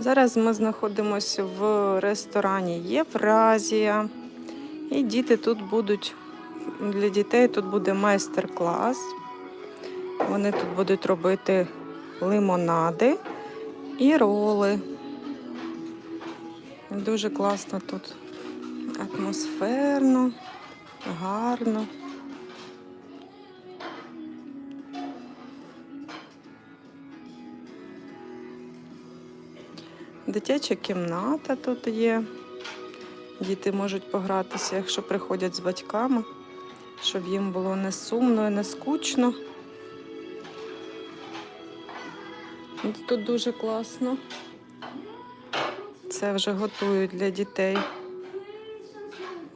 Зараз ми знаходимося в ресторані Євразія. І діти тут будуть, для дітей тут буде майстер-клас. Вони тут будуть робити лимонади і роли. Дуже класно тут. Атмосферно, гарно. Дитяча кімната тут є. Діти можуть погратися, якщо приходять з батьками, щоб їм було не сумно і не скучно. Тут дуже класно. Це вже готують для дітей.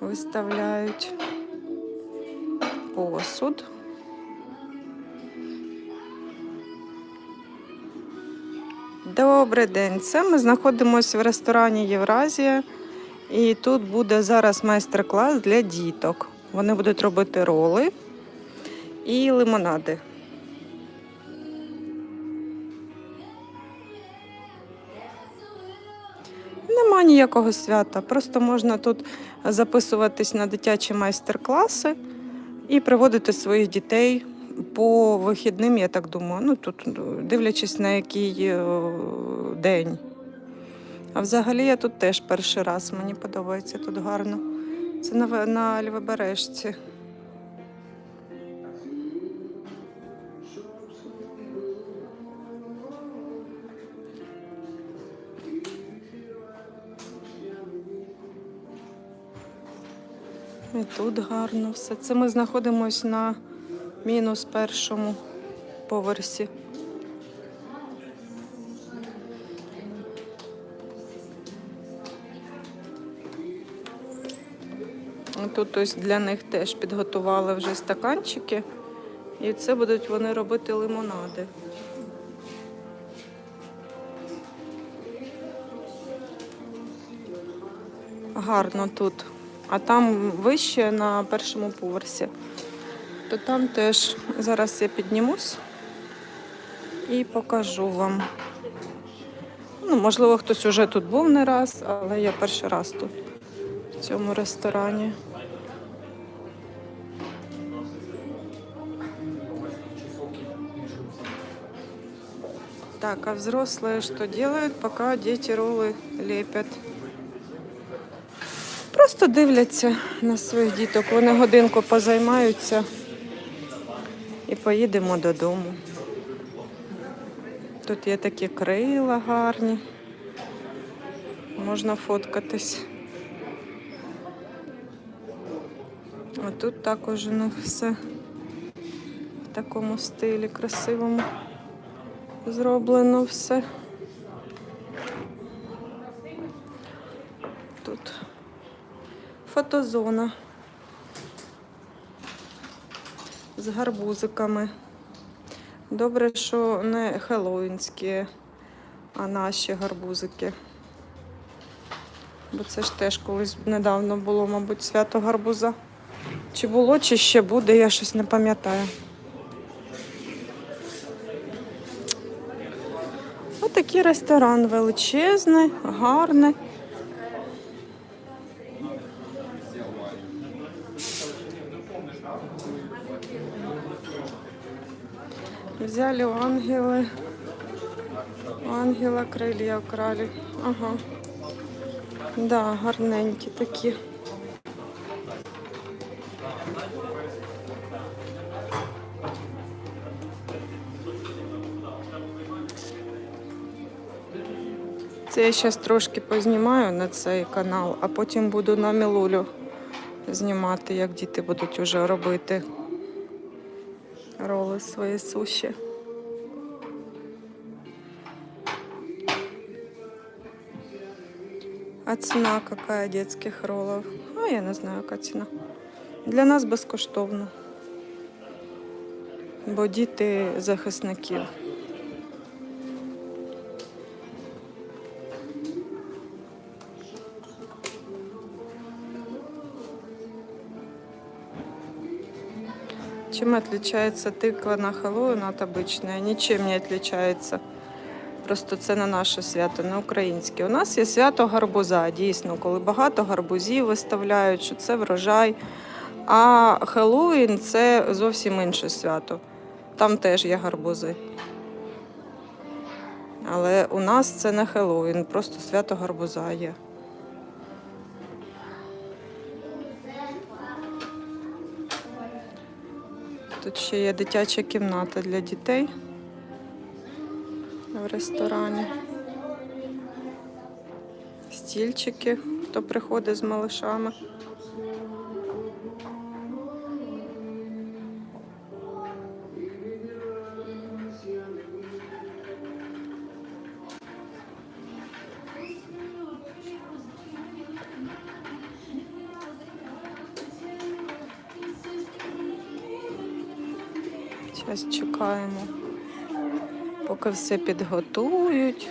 Виставляють посуд. Добрий день. Це ми знаходимося в ресторані Євразія. І тут буде зараз майстер-клас для діток. Вони будуть робити роли і лимонади. Нема ніякого свята, просто можна тут записуватись на дитячі майстер-класи і приводити своїх дітей по вихідним, я так думаю. Ну тут дивлячись на який е, день. А взагалі я тут теж перший раз. Мені подобається тут гарно. Це на, на Лівобережці. І тут гарно все. Це ми знаходимося на мінус першому поверсі. Тут ось для них теж підготували вже стаканчики. І це будуть вони робити лимонади. Гарно тут. А там вище на першому поверсі. То там теж зараз я піднімусь і покажу вам. Ну, можливо, хтось уже тут був не раз, але я перший раз тут, в цьому ресторані. Так, а взрослые что делают, пока дети роллы лепят? Просто дивляться на своїх діток. Вони годинку позаймаються поїдемо додому. Тут є такі крила гарні. Можна фоткатись. А тут також у них все в такому стилі красивому зроблено все. Тут фотозона з гарбузиками. Добре, що не хеллоуінські, а наші гарбузики. Бо це ж теж колись недавно було, мабуть, свято гарбуза. Чи було, чи ще буде, я щось не пам'ятаю. Отакий ресторан величезний, гарний. Взяли у ангели. Ангела крилля украли. Ага. Да, гарненькі такі. Це я зараз трошки познімаю на цей канал, а потім буду на Мілулю знімати, як діти будуть уже робити роли свої суші. А ціна какая детских роллов? А я не знаю, яка ціна. Для нас безкоштовно. Бо діти захисників. Чем отличается тыква на Хэллоуин от обычной? Ничем не отличается. Просто це не наше свято, не українське. У нас є свято гарбуза, дійсно, коли багато гарбузів виставляють, що це врожай. А Хеллоуін це зовсім інше свято. Там теж є гарбузи. Але у нас це не Хеллоуін, просто свято гарбуза є. Тут ще є дитяча кімната для дітей в ресторані. Стільчики, хто приходить з малишами. Зараз чекаємо, поки все підготують.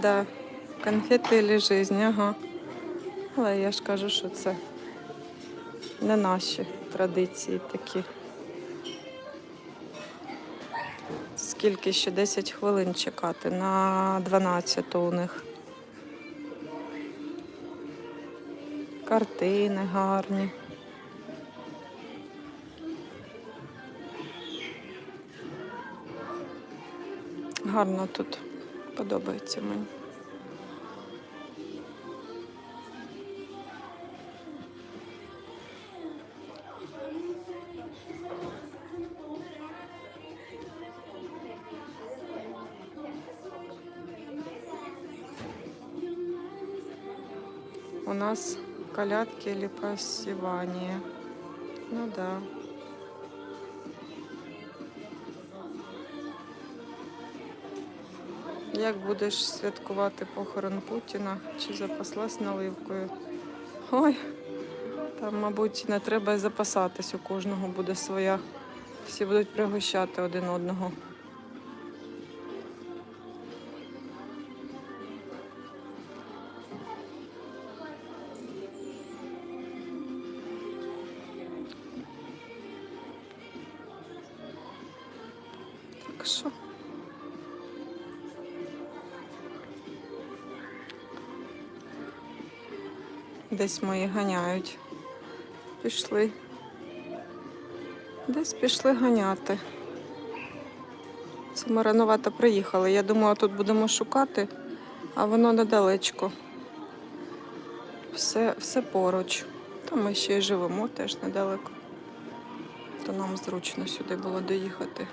Да, конфети жизнь, ага. Але я ж кажу, що це не наші традиції такі. Скільки ще 10 хвилин чекати на 12 у них. Картини гарні. Гарно тут подобається мені. У нас колядки или посівання. Ну да. Як будеш святкувати похорон Путіна чи запаслась наливкою? Ой, там, мабуть, не треба й запасатись, у кожного буде своя. Всі будуть пригощати один одного. Так що. Десь мої ганяють. Пішли. Десь пішли ганяти. Це ми рановато приїхали. Я думала, тут будемо шукати, а воно недалечко. Все, все поруч. Та ми ще й живемо теж недалеко. То нам зручно сюди було доїхати.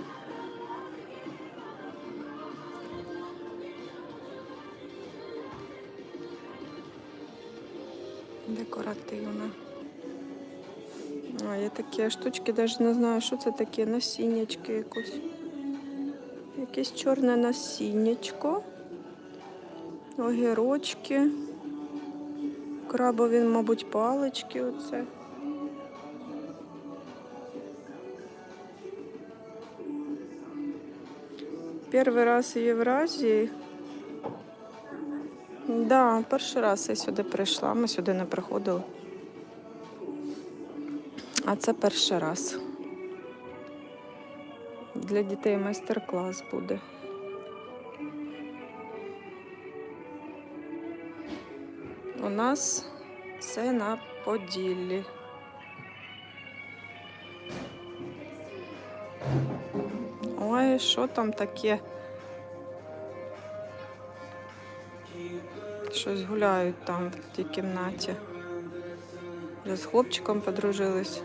Декоративна. А, є такі штучки, навіть не знаю, що це таке, насіннячки якось. Якесь чорне насіннячко. Огірочки. Крабові, мабуть, палички оце. Перший раз в Євразії. Да, перший раз я сюди прийшла, ми сюди не приходили. А це перший раз. Для дітей майстер-клас буде. У нас це на Поділлі. Ой, що там таке? Щось гуляють там в тій кімнаті. Вже з хлопчиком подружились.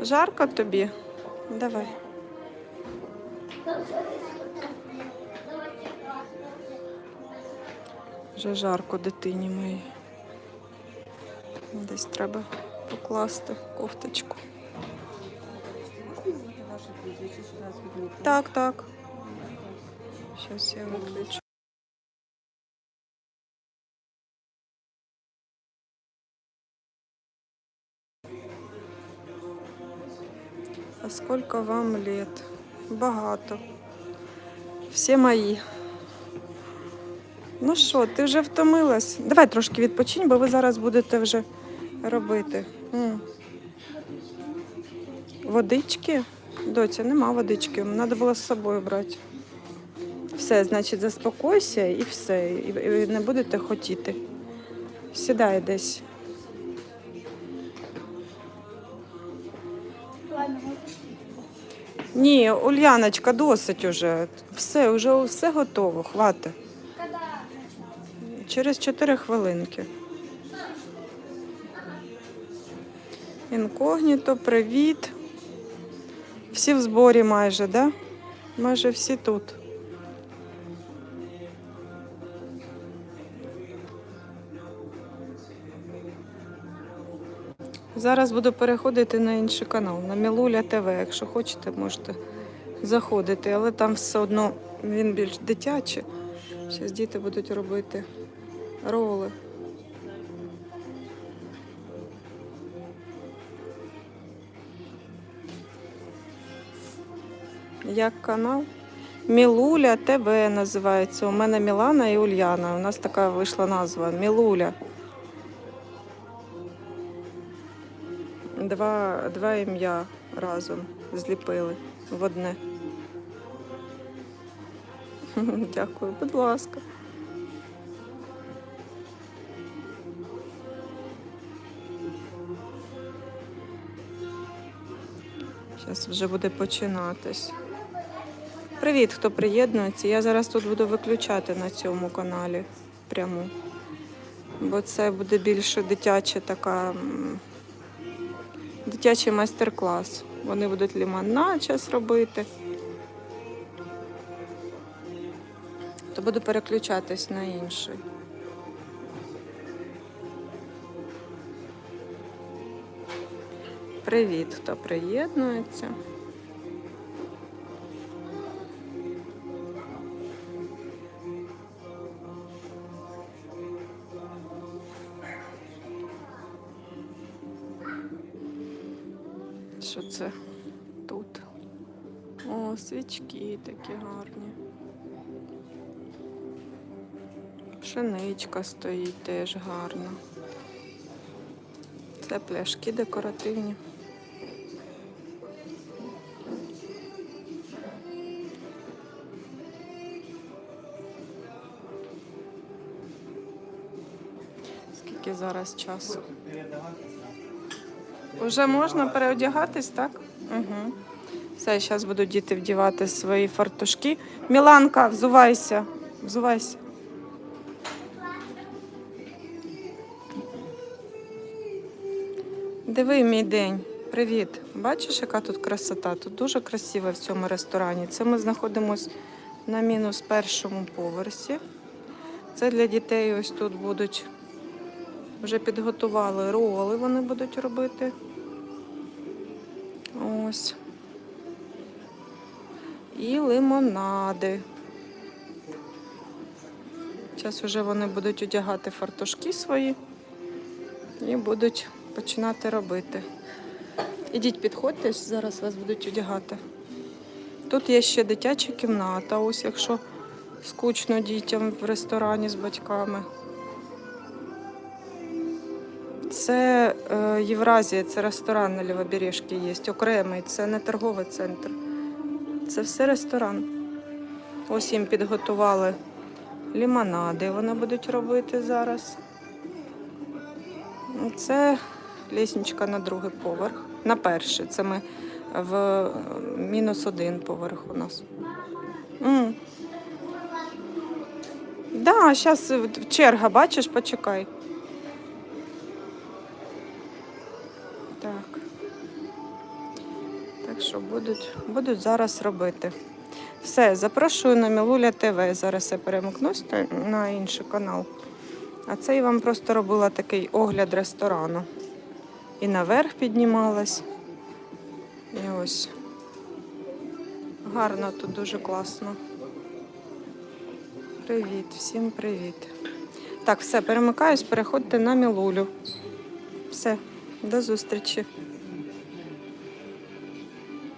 Жарко тобі? Давай. Вже жарко дитині моїй. Десь треба покласти кофточку. Так, так. Сейчас я выключу. А сколько вам лет? Багато. Всі мої. Ну що, ти вже втомилась? Давай трошки відпочинь, бо ви зараз будете вже робити. Водички? Доця, нема водички. Треба було з собою брати. Все, значить, заспокойся і все. І, не будете хотіти. Сідай десь. Ні, Ульяночка, досить уже. Все, вже все готово, хватить. Через 4 хвилинки. Інкогніто, привіт. Всі в зборі майже, да? Майже всі тут. Зараз буду переходити на інший канал, на Мілуля ТВ. Якщо хочете, можете заходити, але там все одно він більш дитячий. Зараз діти будуть робити роли. Як канал? Мілуля ТВ називається. У мене Мілана і Ульяна. У нас така вийшла назва Мілуля. Два, два ім'я разом зліпили в одне. Дякую, будь ласка. Зараз вже буде починатись. Привіт, хто приєднується. Я зараз тут буду виключати на цьому каналі пряму. Бо це буде більше дитяча така. Дитячий майстер-клас. Вони будуть лімонад час робити. То буду переключатись на інший. Привіт, хто приєднується. О, такі гарні. Пшеничка стоїть теж гарно. Це пляшки декоративні. Скільки зараз часу? Уже можна переодягатись, так? Угу. Все, зараз будуть діти вдівати свої фартушки. Міланка, взувайся. Взувайся. Диви мій день. Привіт. Бачиш, яка тут красота? Тут дуже красиво в цьому ресторані. Це ми знаходимося на мінус першому поверсі. Це для дітей ось тут будуть. Вже підготували роли, вони будуть робити. Ось. І лимонади. Зараз вже вони будуть одягати фартушки свої і будуть починати робити. Ідіть, підходьте, зараз вас будуть одягати. Тут є ще дитяча кімната, ось якщо скучно дітям в ресторані з батьками. Це е, Євразія, це ресторан на Лівобережці є, окремий, це не торговий центр. Це все ресторан. Ось їм підготували лімонади, вони будуть робити зараз. Це лісничка на другий поверх. На перший. Це ми в е, мінус один поверх у нас. М. Да, зараз черга, бачиш, почекай. Будуть, будуть зараз робити. Все, запрошую на Мілуля ТВ. Зараз я перемикнусь на- інший канал. А це я вам просто робила такий огляд ресторану. І наверх піднімалась. І ось. Гарно тут дуже класно. Привіт, всім привіт. Так, все, перемикаюсь, переходьте на Мілулю. Все, до зустрічі.